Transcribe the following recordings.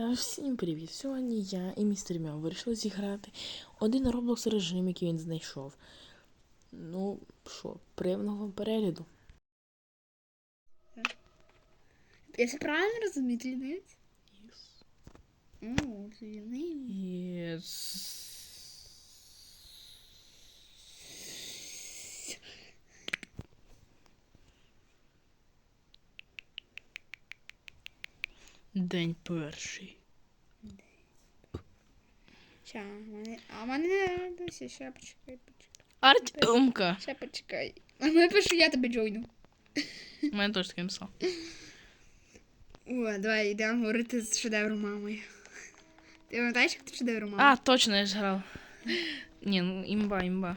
Е, Всім привіт! Сьогодні я і містер Мяу вирішили зіграти один роблокс режим, який він знайшов. Ну, що, приємного вам перегляду. Я все правильно розумію, ти лінивець? О, ти лінивець. Yes. День перший. Ща, мене... А мене досі, ще почекай, почекай. Артемка! Ще почекай. А ми пишу, я тебе джойну. У мене теж таке писав. О, давай йдемо говорити з шедевром мамою. Ти пам'ятаєш, як ти шедевром мами? А, точно, я ж грав. Ні, ну імба, імба.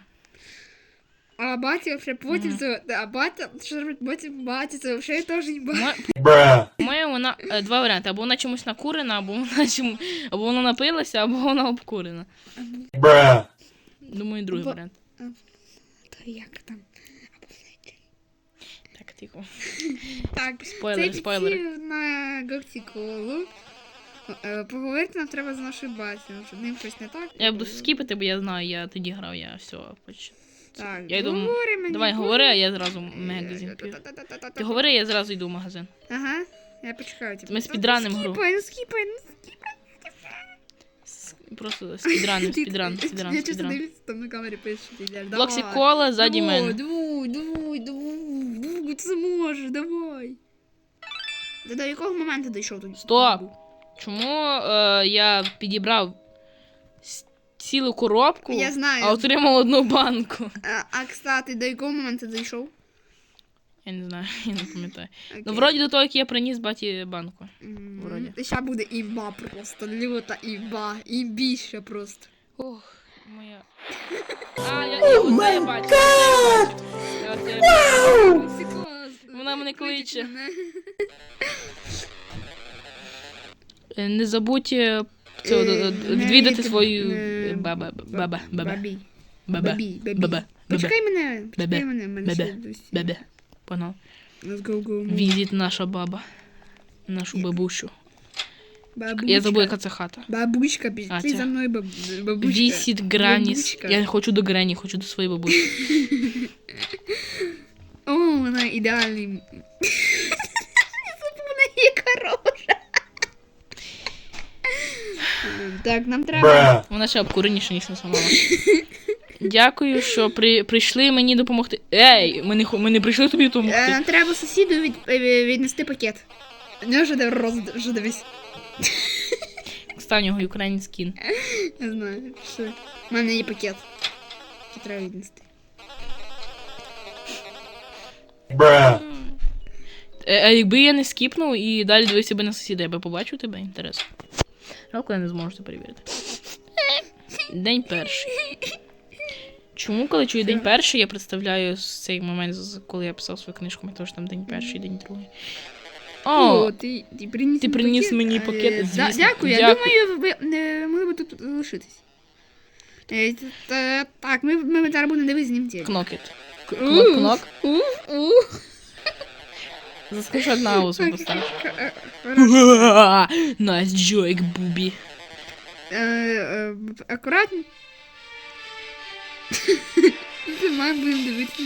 А батя вже потім це... А батя, що робить потім батя, це вже теж їба. Мо- Bruh. Моя вона е, два варіанти: або вона чомусь накурена, або вона чому, або вона напилася, або вона обкурена. Bruh. Думаю, другий Бо- варіант. То як там? Так, тихо. Так, Спойлери, спойлери. підсів на Гоктіколу. Е, Поговорити нам треба з нашою батьком, щоб ним щось не так. Я буду скіпати, бо я знаю, я тоді грав, я все поч... Так, Я йду- говори мені, Давай говори, а я зразу магазин п'ю. Ти говори, я зразу йду в магазин. Ага, я почекаю тебе. Ми спідранимо гру. Скіпай, ну скіпай, ну скіпай. Просто спідран, спідран, спідран, Я чесно дивлюся, там на камері пише, що ти йдеш. Блоксі кола ззаді мене. Давай, давай, давай, давай, ти зможеш, давай. Ти до якого моменту дійшов тут? Стоп! Чому е, я підібрав цілу коробку, Я знаю. а отримав одну банку? А, а, кстати, до якого моменту дійшов? Я не знаю, я не пам'ятаю. Окей. Ну, вроді до того, як я приніс баті банку. М, вроді. Ща буде імба просто, люта імба, імбіще просто. Ох, моя. А, я, я оце я бачу. оце я бачу. Я оце я бачу. Вона мене кличе. мене. Е, Не забудь е, Е, е, відвідати від- свою е, е, баба, баба, баба, Бабі. баба, Бабі, бабі. баба, баба, Почекай мене, почекай Бебе. мене, в мене Бебе. ще досі. баба. Погнал. Let's go, go. Візит наша баба. Нашу Є. бабусю. Бабучка. Я забула, яка це хата. Бабучка, А, пішли це- за мною баб... бабучка. Вісіт Граніс. Бабучка. Я хочу до Грені, хочу до своєї бабусі. О, вона ідеальний. Так, нам треба. Вона ще обкуреніша, ніж на самого. Дякую, що при, прийшли мені допомогти. Ей, ми не, хо- ми не прийшли тобі Е, допомогти. Нам треба сусіду від, е, віднести пакет. Не вже де роз... вже дивись. Стань його український скін. Я знаю, що. У мене є пакет. Який треба віднести. Bruh. Е, а якби я не скіпнув і далі дивився би на сусіда, я би побачив тебе, інтересно. Жалко, я не зможу це перевірити. День перший. Чому, коли чую день перший, я представляю цей момент, коли я писав свою книжку, тому що там день перший, день другий. О, ти, ти приніс, ти приніс пакет? мені Е, пакет, да- звісно. Дякую, я Дякую. думаю, ви не могли би тут лишитись. Е, та- Так, ми, ми зараз будемо дивитися з ним кнокіт. Кнок, кнок. Уф, уф. Заскріншот на аусу поставив. Е, хорошо. Найс джойк, бубі. Е, е, Акуратно. Ми будемо дивитися.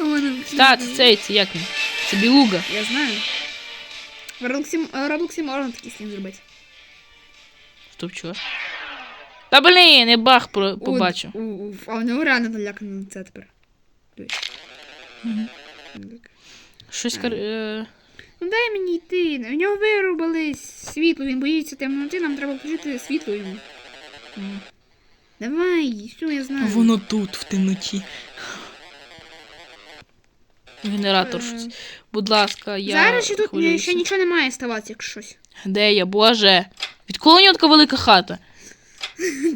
О, вона Та, це цей, це як він? Це білуга. Я знаю. В Роблоксі, в Роблоксі можна такий скін зробити. Стоп, чого? Та блін, я бах про- побачив. У, у, а у нього реально налякано це тепер. Дивись. Щось кар... е, Ну дай мені йти. У нього вирубали світло, він боїться темноти, нам треба включити світло йому. м. Давай, що я знаю. Воно тут, в темноті. Генератор Е. щось. Будь ласка, я. Зараз ще тут хвилююся. ще нічого не має ставатися, якщо щось. Де я, боже? Відколи у нього така велика хата?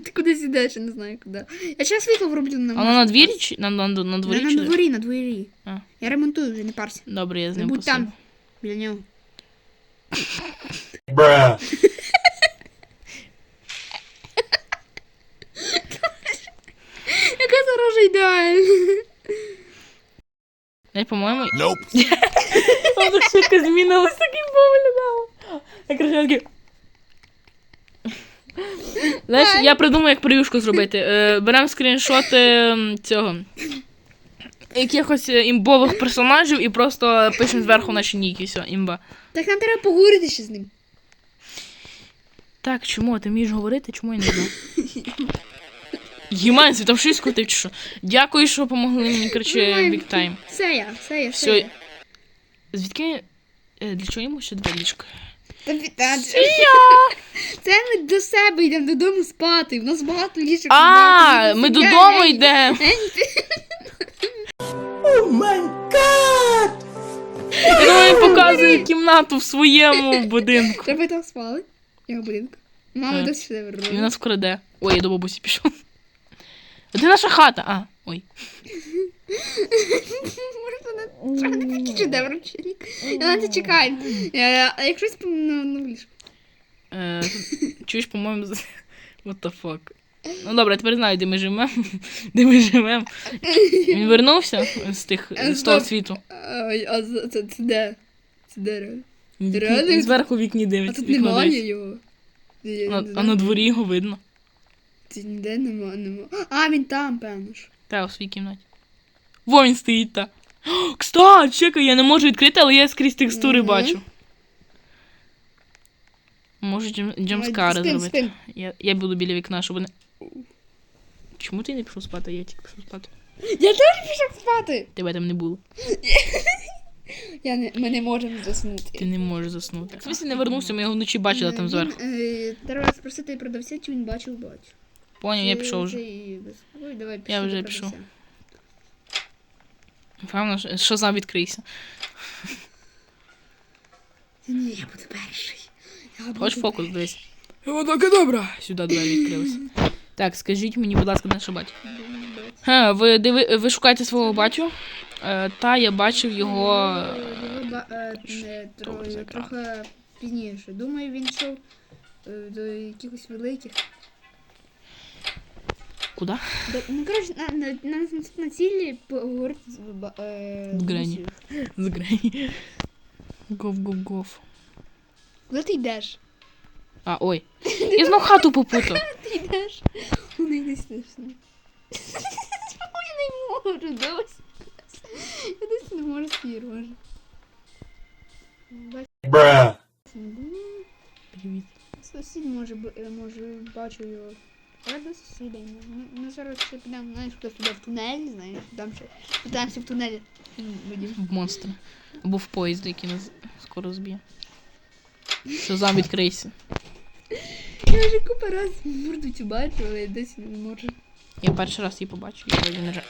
Ти кудись ідеш, я не знаю куди. Я ще світло вроблю на А вона на двірі чи на, на, на На, дворі? на, чи на де? дворі, на дворі. А. Я ремонтую вже, не парся. Добре, я з Не ним будь посидю. там, біля нього. Bruh. Яка зарожа ідеальна. Дай, по-моєму, Nope. Вона швидко змінилась, так і виглядала. Я краще такий. Знаєш, я придумаю, як привюшку зробити. Е, беремо скріншоти м, цього. Якихось е, імбових персонажів і просто пишемо зверху наші ніки. Все, імба. Так нам треба поговорити ще з ним. Так, чому? Ти вмієш говорити? Чому я не знаю? Гіманці, там щось котив чи що? Дякую, що допомогли мені, коротше, бік тайм. Все я, все я, все Все. я. Звідки. е, Для чого йому ще два ліжка? Та, та, Це ми до себе йдемо додому спати. У нас багато ліжок. А, ми додому йдемо. Ти- Я думаю, він показує кімнату в своєму будинку. Ви там спали? Його будинку. Мама досі він нас вкраде. Ой, я до бабусі пішов. Де наша хата? А, ой. Може, вона не такий шедевр вчинник. Вона це чекає. Е, А якщо на, на? Е, чуєш, по-моєму, what the fuck. Ну добре, я тепер знаю, де ми живемо. Де ми живемо. Він вернувся з тих з того світу. А це, де? Це де? реально? Він, вікні- зверху вікні А тут немає його. А, на дворі його видно. Це ніде нема, нема. А, він там, певно ж. Та у своїй кімнаті. Во він стоїть та. О, Кстати, чекай, я не можу відкрити, але я скрізь текстури Мгм. бачу. Можу джем, джемскари спин, зробити. спин. Я, я буду біля вікна, щоб не. Чому ти не пішов спати? Я тільки пішов спати. Я теж пішов спати. Тебе там не було. Я не, ми не можемо заснути. Ти не можеш заснути. В смысле не вернувся, ми його вночі бачили там Він, зверху. е, Треба спросити продавця, чи він бачив бачу. Поняв, я пішов вже. і давай, Я вже пішов. Певно, що- сам відкрийся. Ні, я буду перший. Хоч фокус десь. Отаке добре. Сюди двері відкрилися. Так, скажіть мені, будь ласка, наше батько. Ха, ви, диви, ви шукаєте свого батю? Е, та я бачив його. Е, за екран. трохи пізніше. Думаю, він йшов е, до якихось великих. Куди? До, ну, коротше, на, на, на, на цілі поговорити з ба- е, З Грені. бабусею. З грей. Гов-гов-гов. Куди ти йдеш? А, ой. Я знов хату попутав. Ти йдеш? Вони не смішно. Я не можу досі. Я досі не можу спір, може. Бачиш, Bruh. Привіт. Сусід може, б- е, може бачу його. До сусіда. Ми, зараз ще підемо, знаєш, кудись туди в тунель, знаєш, там ще питаємося в тунелі. Будемо. В монстра. Або в поїзд, який нас скоро зб'є. Що зам відкрийся. Я вже купа раз морду цю бачу, але я досі не можу. Я перший раз її побачив, я вроді не жа-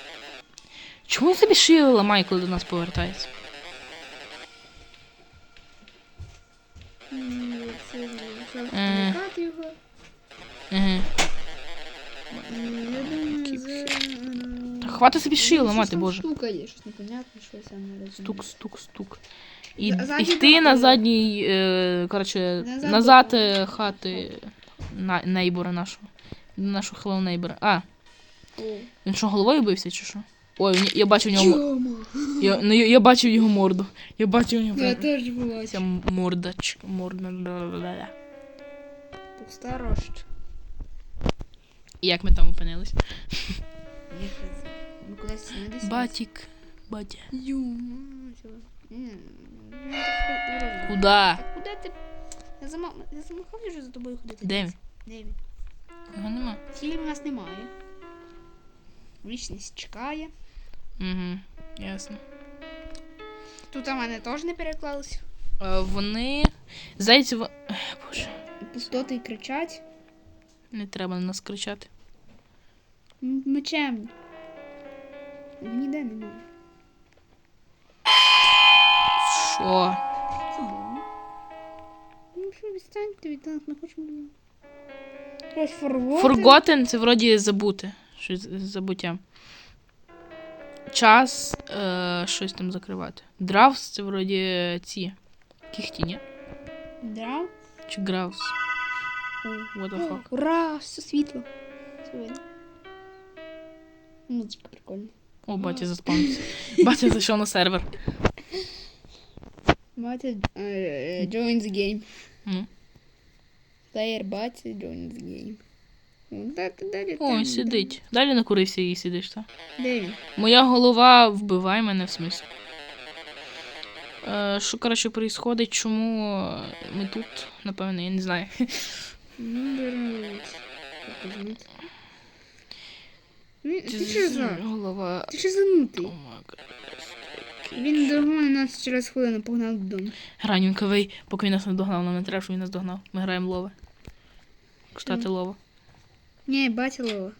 Чому він собі шию ламає, коли до нас повертається? М, Це вже Е. втікати Та собі шию щось ламати, там боже. Щось непонятне, щось я не розумію. Стук, стук, стук. І За- йти на задній, е, коротше, Назад назад е, хати на, нейбора нашого. Нашого хеллоу нейбора. А, О. він що, головою бився чи що? Ой, я бачив в нього. Я, ну, я, я бачив його морду. Я бачив у нього. Я теж Ця мордач. Морда. ла-ла-ла-ла. І як ми там опинились? Кудись не десь. Батік. Батя. Ю. Ну. Куда? Так куди ти? Я замах... я замахав вже за тобою ходити. Де він? Де він? Його нема. Цілі в нас немає. Вічність чекає. Угу, ясно. Тут у мене теж не переклалися. Е, вони. Зайці. во- Боже, Пустоти кричать. не треба на нас кричати. М, Мечем. Ніде немає. Що? Ну що, відстаньте від нас, ми хочемо. Форвоти. Forgotten це вроді забути. Щось з з. Час е, щось там закривати. Дравс це вроді ці. Кіхті, ні? Да. Чи граус? What the fuck? Ура, все світло. Все видно. Музичка прикольна. О, батя заспавнився. Батя зайшов на сервер. Батя е, join the game. Ну. Player батя join the game. Ну, так, далі Ой, там, сидить. Далі накурився і сидиш, так? Де він? Моя голова вбиває мене в смислі. Е, що, коротше, відбувається, чому е, ми тут, напевно, я не знаю. Ну, беруть. Він- Ти що за? Голова. Ти що занутий? Він догони нас через хвилину погнав додому. Раненьковий, поки він нас не догнав, нам не треба, щоб він нас догнав. Ми граємо лови. Кстати, лова. Ні, батя лова.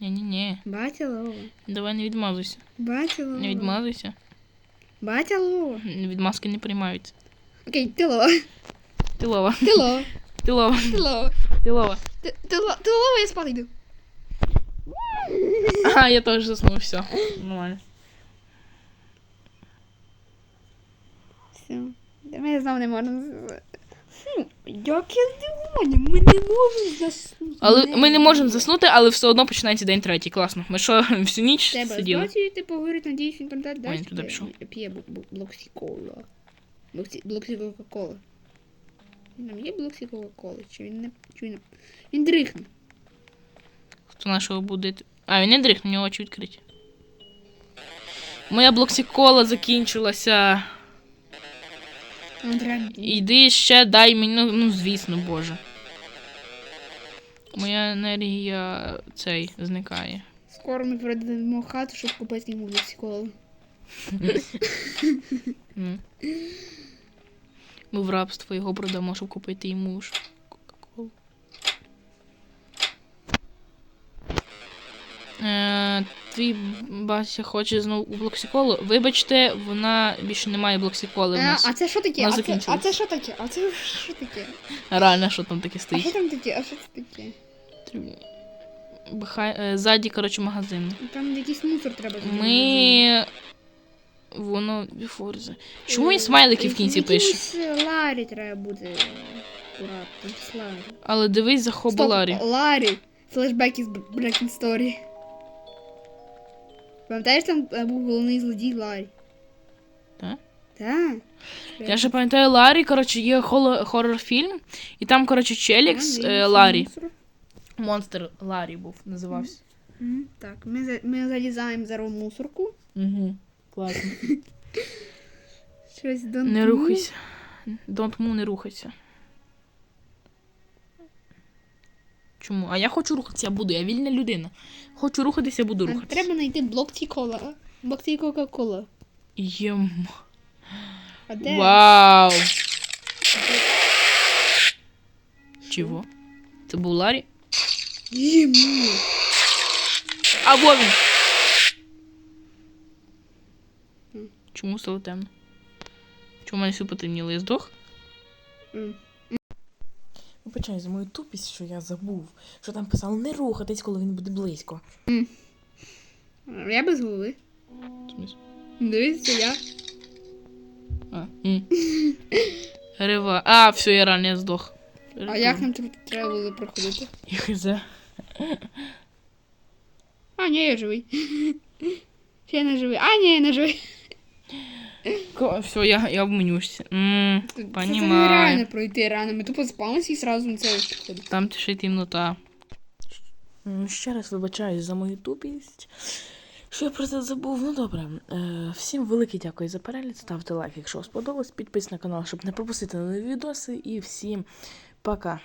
Ні-ні-ні. Батя лова. Давай не відмазуйся. Батя лова. Не відмазуйся. Батя лова. Відмазки не приймаються. Окей, ти лова. Ти лова. Ти лова. Ти лова. Ти лова. Лова. Ти, лова. ти лова, я спати йду. Ага, я теж заснув, все. Нормально. Все. Ми знову не можемо. Хм, Яке здивування, ми не можемо заснути. Але ми не можемо заснути, але все одно починається день третій. Класно. Ми що, всю ніч Треба сиділи? батькою, ти поговорить, надіюсь, він пам'ятає, Ой, туди пішов. П'є бу- бу- блоксі кола. Блоксі, блоксі Кока-Кола. Нам є блоксі Кока-Коли? Чи він не... Чи він, не- він дрихне. Хто нашого буде? А, він не дріх, у нього очі відкриті. Моя блоксікола закінчилася. Іди ще дай мені, ну, ну звісно, боже. Моя енергія цей зникає. Скоро ми перейдемо хату, щоб купити йому блоксі колу. М. Ми в рабство його продамо, щоб купити йому ж Кока-Колу. Е, твій бася хоче знову у блоксиколу. Вибачте, вона більше не має блоксиколи в А, нас. а це що таке? Вона А це, а закінчилась. це що таке? А це що таке? Реально, що там таке А що стоїть? там таке? А що це таке? Бхай, е, ззаді, коротше, магазин. Там якийсь мусор треба зробити. Ми. Воно Форза. Чому він смайлики в кінці пише? Якимось е, Ларі треба бути акуратно. Ларі. Але дивись за Хоболарі. Стоп, Ларі. Флешбеки з Breaking Story. Пам'ятаєш, там е, був головний злодій Ларі? Так? Так. Я ще пам'ятаю Ларі, коротше, є холо- хоррор-фільм, і там, коротше, челікс е, Ларі. Монстр Ларі був, називався. Мгм, Так, ми, за- ми залізаємо зараз в мусорку. Угу. Класно. Щось до Не рухайся. Don't move, не рухайся. Чому? А я хочу рухатися, я буду, я вільна людина. Хочу рухатися, буду Нам рухатися. треба знайти блок ці кола. Блок ці Кока-Кола. Єм. А де? Вау! Чого? Це був Ларі? Йому. А во він! Чому стало темно? Чому мене все потемніло? Я здох? М. Вибачай за мою тупість, що я забув, що там писало не рухатись, коли він буде близько. Я без голови. Дивіться, я. А, м. Рива. А, все, я реально я здох. А як нам тут треба було проходити? Хз. А, ні, я живий. Ще я не живий. А, ні, я не живий. Все, я, я менюшці. М, Це, це нереально пройти рано. Ми тупо спалимося і сразу на це. Там ще й темнота. М, Ще раз вибачаюсь за мою тупість. Що я про це забув? Ну добре. Е, всім велике дякую за перегляд. Ставте лайк, якщо сподобалось. Підписуйтесь на канал, щоб не пропустити нові відоси. І всім пока.